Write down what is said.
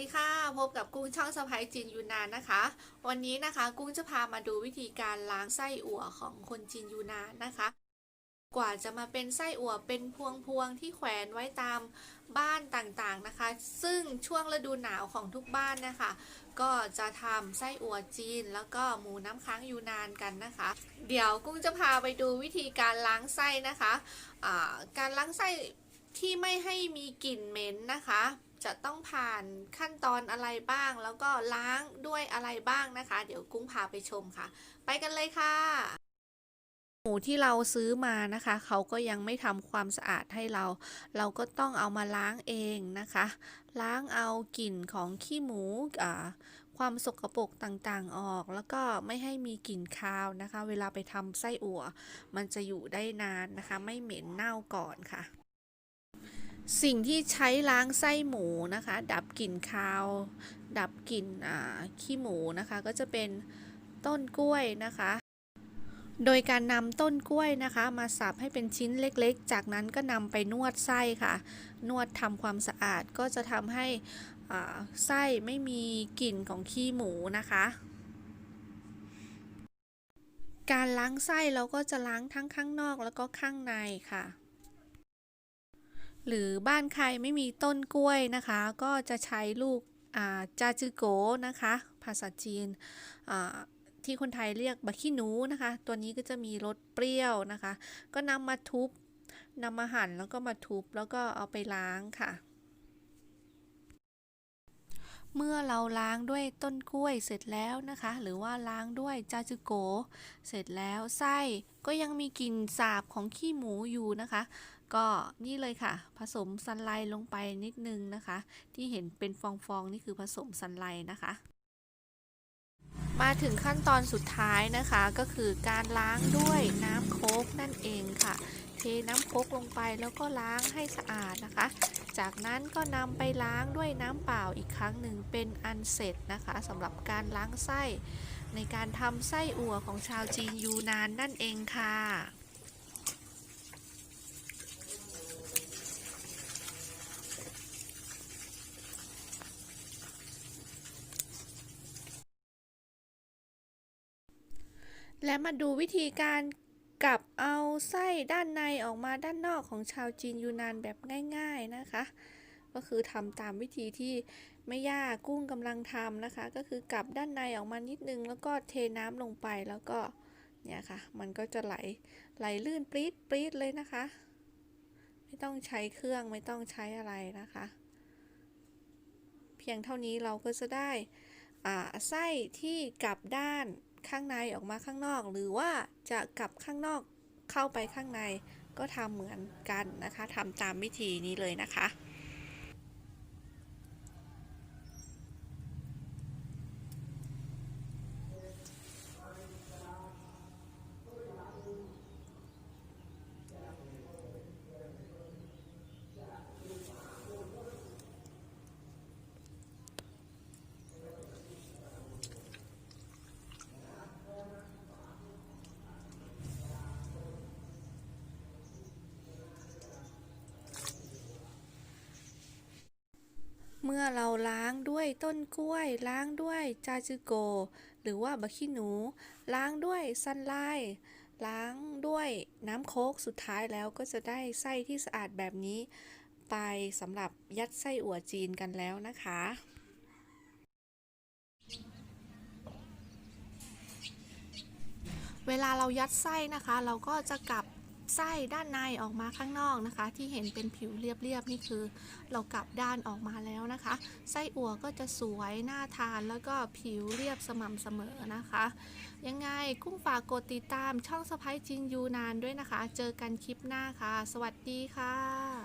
ดีค่ะพบกับกุ้งช่องสะพายจีนยูนานนะคะ วันนี้นะคะ กุ้งจะพามาดูวิธีการล้างไส้อั่วของคนจีนยูนานนะคะ กว่าจะมาเป็นไส้อั่วเป็นพวงๆที่แขวนไว้ตามบ้านต่างๆนะคะ ซึ่งช่วงฤดูหนาวของทุกบ้านนะคะ ก็จะทำไส้อั่วจีนแล้วก็หมูน้ำค้างยูนานกันนะคะ เดี๋ยวกุ้งจะพาไปดูวิธีการล้างไส้นะคะอ่าการล้างไส้ที่ไม่ให้มีกลิ่นเหม็นนะคะ จะต้องผ่านขั้นตอนอะไรบ้าง แล้วก็ล้างด้วยอะไรบ้างนะคะ เดี๋ยวกุ้งพาไปชมค่ะ ไปกันเลยค่ะ หมูที่เราซื้อมานะคะ เขาก็ยังไม่ทำความสะอาดให้เรา เราก็ต้องเอามาล้างเองนะคะ ล้างเอากลิ่นของขี้หมูอ่าความสกปรกต่างๆออก แล้วก็ไม่ให้มีกลิ่นคาวนะคะ เวลาไปทำไส้อั่ว มันจะอยู่ได้นานนะคะ ไม่เหม็นเน่าก่อนค่ะ สิ่งที่ใช้ล้างไส้หมูนะคะ ดับกลิ่นคาว ดับกลิ่นขี้หมูนะคะ ก็จะเป็นต้นกล้วยนะคะ โดยการนำต้นกล้วยนะคะ มาสับให้เป็นชิ้นเล็กๆ จากนั้นก็นำไปนวดไส้ค่ะ นวดทำความสะอาดก็จะทำให้ไส้ไม่มีกลิ่นของขี้หมูนะคะการล้างไส้เราก็จะล้างทั้งข้างนอกแล้วก็ข้างในค่ะ หรือบ้านใครไม่มีต้นกล้วยนะคะ ก็จะใช้ลูกอ่าจาจือโกนะคะ ภาษาจีนที่คนไทยเรียกบะขี้หนูนะคะ ตัวนี้ก็จะมีรสเปรี้ยวนะคะ ก็นำมาทุบนำมาหั่นแล้วก็มาทุบแล้วก็เอาไปล้างค่ะ เมื่อเราล้างด้วยต้นกล้วยเสร็จแล้วนะคะ หรือว่าล้างด้วยจาจือโก เสร็จแล้วไส้ก็ยังมีกลิ่นสาบของขี้หมูอยู่นะคะ ก็นี่เลยค่ะ ผสมซันไลลงไปนิดนึงนะคะ ที่เห็นเป็นฟองๆนี่คือผสมซันไลนะคะมาถึงขั้นตอนสุดท้ายนะคะก็คือการล้างด้วยน้ำโค้กนั่นเองค่ะ น้ำโคกลงไปแล้วก็ล้างให้สะอาดนะคะ จากนั้นก็นำไปล้างด้วยน้ำเปล่าอีกครั้งหนึ่งเป็นอันเสร็จนะคะสำหรับการล้างไส้ ในการทำไส้อั่วของชาวจีนยูนานนั่นเองค่ะและมาดูวิธีการ กลับเอาไส้ด้านในออกมาด้านนอกของชาวจีนยูนานแบบง่าย ๆนะคะ ก็คือทำตามวิธีที่ไม่ยากกุ้งกำลังทำนะคะ ก็คือกลับด้านในออกมานิดนึง แล้วก็เทน้ำลงไปแล้วก็เนี่ยค่ะ มันก็จะไหลไหลลื่นปรี๊ดปรี๊ดเลยนะคะ ไม่ต้องใช้เครื่องไม่ต้องใช้อะไรนะคะ เพียงเท่านี้เราก็จะได้อ่าไส้ที่กลับด้าน ข้างในออกมาข้างนอก หรือว่าจะกลับข้างนอกเข้าไปข้างในก็ทำเหมือนกันนะคะทำตามวิธีนี้เลยนะคะ เมื่อเราล้างด้วยต้นกล้วย ล้างด้วยจาจือโก หรือว่าบะขี้หนู ล้างด้วยซันไลท์ล้างด้วยน้ำโคกสุดท้ายแล้วก็จะได้ไส้ที่สะอาดแบบนี้ ไปสำหรับยัดไส้อั่วจีนกันแล้วนะคะเวลาเรายัดไส้นะคะ เราก็จะกลับ ไส้ด้านในออกมาข้างนอกนะคะ ที่เห็นเป็นผิวเรียบๆนี่คือ เรากลับด้านออกมาแล้วนะคะ ไส้อั่วก็จะสวยน่าทานแล้วก็ผิวเรียบสม่ำเสมอนะคะ ยังไงกุ้งฝากกดติดตามช่องสไปจินยูนานด้วยนะคะ เจอกันคลิปหน้าค่ะ สวัสดีค่ะ